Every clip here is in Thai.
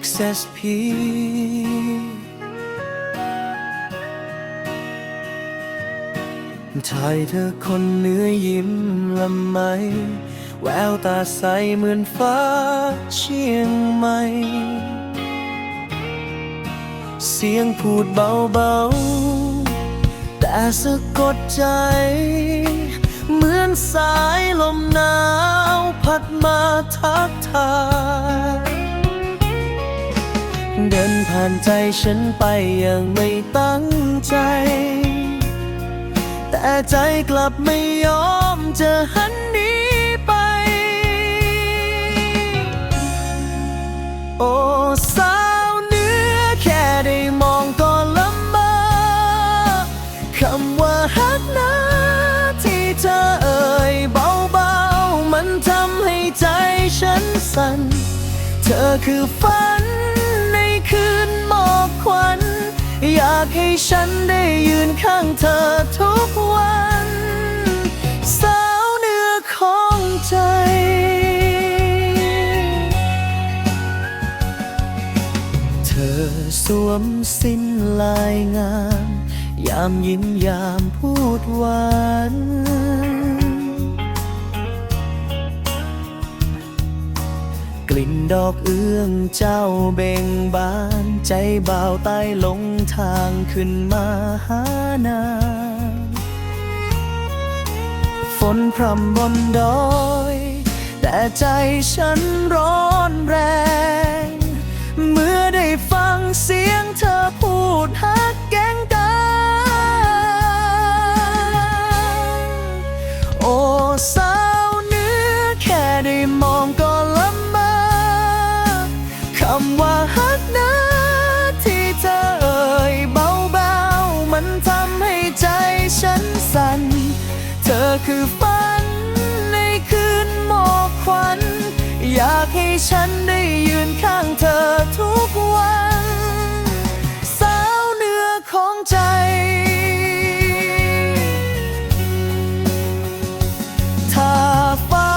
XSP ถ่ายเธอคนเนื้อยิ้มละไม แววตาใสเหมือนฟ้าเชียงใหม่ เสียงพูดเบาๆ แต่สะกดใจ เหมือนสายลมหนาว พัดมาทักทาย ผ่านใจฉันไปอย่างไม่ตั้งใจ แต่ใจกลับไม่ยอมจะหันหนีไป โอ้สาวเนื้อแค่ได้มองก็ละเมอคำว่าฮักนะที่เธอเอ่ยเบาๆ มันทำให้ใจฉันสั่น เธอคือฝัน อยากให้ฉันได้ยืนข้างเธอทุกวัน สาวเนื้อของใจ เธอสวมสิ้นลายงาม ยามยิ้มยามพูดหวาน กลิ่นดอกเอื้องเจ้าเบ่งบานใจเบาใต้ลงทางขึ้นมาหานาฝนพรำบนดอย แต่ใจฉันร้อน คือฝัน ในคืนหมอกควัน อยากให้ฉันได้ยืนข้างเธอทุกวัน สาวเนื้อของใจ ถ้าฟ้า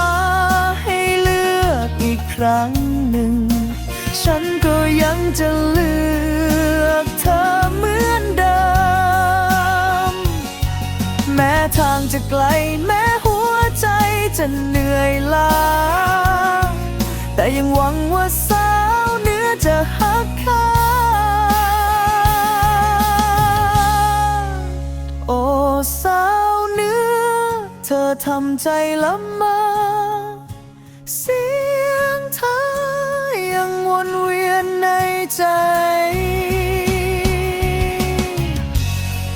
ให้เลือกอีกครั้งหนึ่ง ฉันก็ยังจะเลือก ทางจะไกลแม้หัวใจจะเหนื่อยล้า แต่ยังหวังว่าสาวเนื้อจะหักค่าโอ้สาวเนื้อ เธอทำใจละเมอเสียงเธอยังวนเวียนในใจ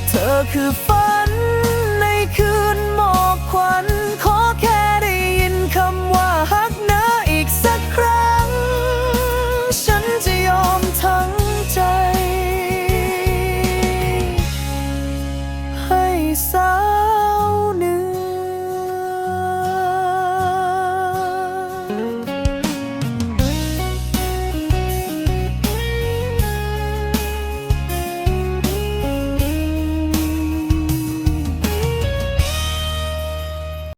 เธอคือ